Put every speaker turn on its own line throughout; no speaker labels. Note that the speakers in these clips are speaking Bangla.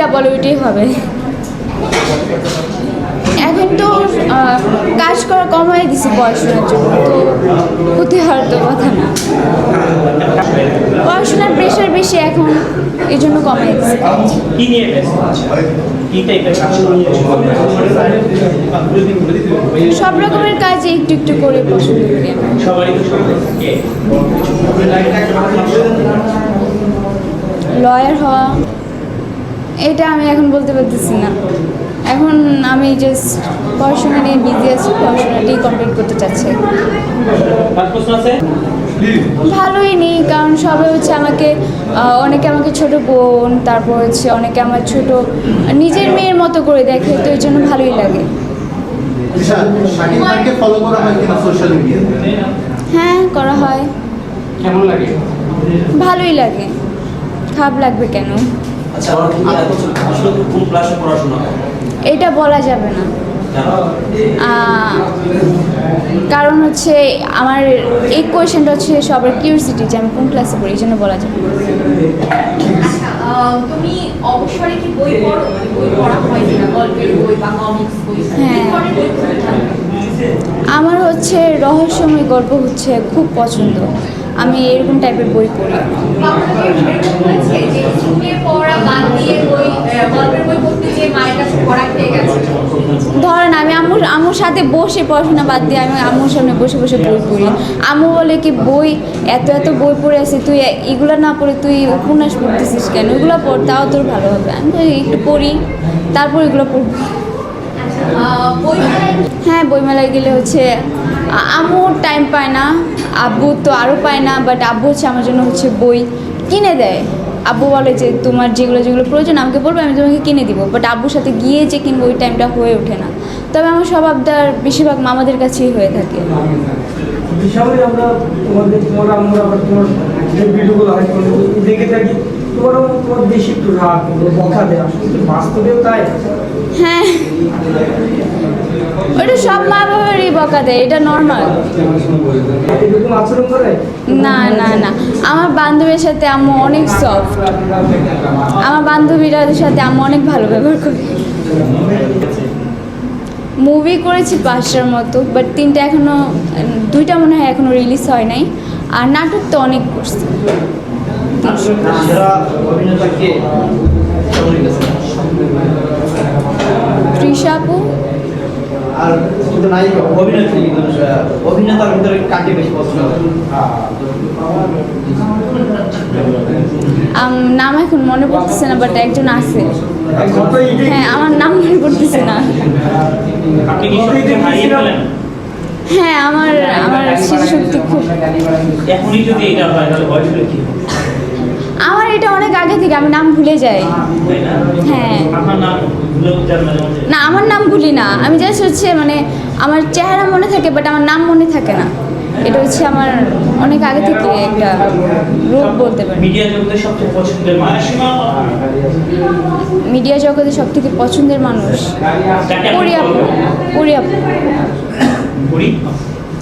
যেটা বলে ওইটাই হবে। এখন তো কাজ করা কমাই দিছি পড়াশোনার জন্য তো ক্ষতি হওয়ার তো কথা না। পড়াশোনার প্রেশার বেশি এখন এই জন্য কমাই দিছি
কি নিয়ে ব্যস্ত আছে? কি টাইপের কাজ করেন
সব রকমের কাজ একটু একটু করে পছন্দ করি আমি
সবারই তো স্বপ্ন থাকে
লয়ার হওয়া এটা আমি এখন বলতে পারতেছি না। এখন আমি জাস্ট পড়াশোনা নিয়ে বিজি আছি পড়াশোনাটাই কমপ্লিট করতে চাচ্ছি।
আর প্রশ্ন আছে?
ভালোই নেই কারণ সবাই হচ্ছে আমাকে অনেকে আমাকে ছোট বোন তারপর হচ্ছে অনেকে আমার ছোট নিজের মেয়ের মতো করে দেখে তো এই জন্য ভালোই লাগে।
হয় মিডিয়াতে
হ্যাঁ করা হয়। ভালোই লাগে। খারাপ লাগবে কেন?
আসলে কোন ক্লাসে পড়াশোনা করে?
এটা বলা যাবে না কারণ হচ্ছে আমার এই কোয়েশনটা হচ্ছে সবার কিউরিসিটি যে আমি কোন ক্লাসে পড়ি এই জন্য বলা যাবে না।
আচ্ছা তুমি অবসরে কি বই পড়ো মানে বই পড়া হয় কিনা গল্পের বই বা কমিক্স বই
হ্যাঁ।
ধরনের বই পড়ে থাকো?
আমার হচ্ছে রহস্যময় গল্প হচ্ছে খুব পছন্দ আমি এরকম টাইপের বই পড়ি। ধরেন আমি আমুর আমুর সাথে বসে পড়াশোনা বাদ দিয়ে আমি আমুর সামনে বসে বসে বই পড়ি। আম্মু বলে কি বই এত এত বই পড়ে আছে তুই এগুলো না পড়ে তুই উপন্যাস পড়তেছিস কেন? এগুলো পড় তাও তোর ভালো হবে। আমি একটু পড়ি তারপর এগুলো পড়ব।
মেলায়
হ্যাঁ বইমেলায় গেলে হচ্ছে আ- আম্মু টাইম পায় না। আব্বু তো আরও পায় না বাট আব্বু হচ্ছে আমার জন্য হচ্ছে বই কিনে দেয়। আব্বু বলে যে, তোমার যেগুলো যেগুলো প্রয়োজন, আমাকে বলবে, আমি তোমাকে কিনে দিব। বাট আব্বুর সাথে গিয়ে যে কিনবো, ওই টাইমটা হয়ে ওঠে না। তবে আমার সব আবদার বেশিরভাগ মামাদের কাছেই হয়ে থাকে।
হিসাবে আমরা তোমাদের তোমার আমরা আবার তোমার যে ভিডিওগুলো হয় দেখে থাকি। তোমার তোমার বেশি একটু রাগ বকা দেয় আসলে বাস্তবেও তাই?
হ্যাঁ। ওটা সব মা বাবারই বকা দেয় এটা নর্মাল না না না। আমার বান্ধবীর সাথে আম্মু অনেক সফট আমার বান্ধবীরা সাথে আম্মু অনেক ভালো ব্যবহার করে। মুভি করেছি পাঁচটার মতো বাট তিনটা এখনও দুইটা মনে হয় এখনও রিলিজ হয় নাই আর নাটক তো অনেক করছি।
সেরা অভিনেতা কে কেমন লেগেছে?
তৃষা আপু?
আর শুধু নায়িকা অভিনেত্রী কিন্তু অভিনেতার ভিতরে কাকে বেশি পছন্দ
নাম এখন মনে পড়তেছে না বাট একজন আছে। হ্যাঁ আমার নাম মনে পড়তেছে না
আপনি কি সত্যি হারিয়ে ফেলেন
হ্যাঁ আমার আমার স্মৃতিশক্তি খুব
এখনই যদি এটা হয় তাহলে বয়সটা কি?
আমার এটা অনেক আগে থেকে আমি নাম ভুলে যাই। হ্যাঁ। না আমার নাম ভুলি না। আমি জাস্ট হচ্ছে মানে আমার চেহারা মনে থাকে বাট আমার নাম মনে থাকে না। এটা হচ্ছে আমার অনেক আগে থেকে একটা রোগ বলতে পারি।
মিডিয়া জগতের সবচেয়ে পছন্দের মানুষ?
মিডিয়া জগতে সব থেকে পছন্দের মানুষ?
যাকে আপনি
পরি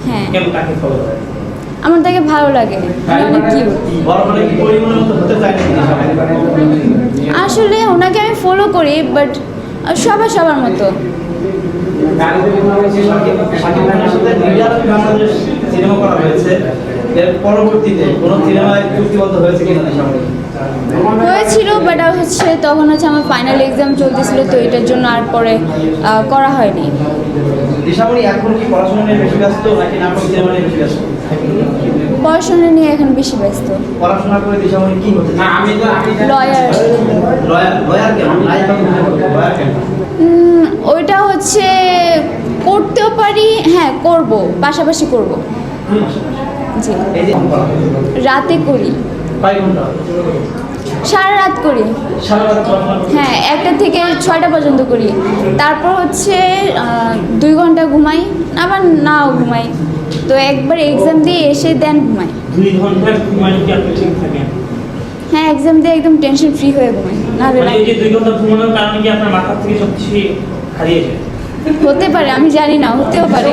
হ্যাঁ।
কেন তাকে ফলো করেন
আমার তাকে ভালো লাগে। অনেক কিউট
দিশা?
আসলে ওনাকে আমি ফলো করি বাট সবার সবার মতো।
সিনেমা করা হয়েছে। এর পরবর্তীতে কোনো সিনেমায় চুক্তিবদ্ধ হয়েছে কিনা?
হয়েছিল বাট হচ্ছে তখন হচ্ছে আমার ফাইনাল এক্সাম চলতেছিল তো এটার জন্য আর পরে করা হয়নি।
দিশামণি এখন কি পড়াশোনা নিয়ে বেশি ব্যস্ত নাকি নাটক সিনেমা নিয়ে বেশি ব্যস্ত?
পড়াশোনা নিয়ে এখন বেশি ব্যস্ত।
পড়াশোনা করে দিশামণি কি হতে চায়?
লয়ার
লয়ার লয়ার কেন? লয়ার কেন?
ওইটা হচ্ছে করতেও পারি হ্যাঁ করব পাশাপাশি করব। জি। রাতে করি। সারা রাত করি। হ্যাঁ একটা থেকে ছয়টা পর্যন্ত করি। তারপর হচ্ছে দুই ঘণ্টা ঘুমাই আবার নাও ঘুমাই। তো একবার এক্সাম দিয়ে এসে দেন ঘুমাই।
দুই ঘণ্টার ঘুমানো কি আপনি ঠিক থাকেন?
হ্যাঁ এক্সাম দিয়ে একদম টেনশন ফ্রি হয়ে ঘুমাই নাহলে
মানে এই যে দুই ঘণ্টা ঘুমানোর কারণে কি আপনার মাথার থেকে সব কিছু হারিয়ে যায়?
হতে পারে আমি জানি না হতেও পারে।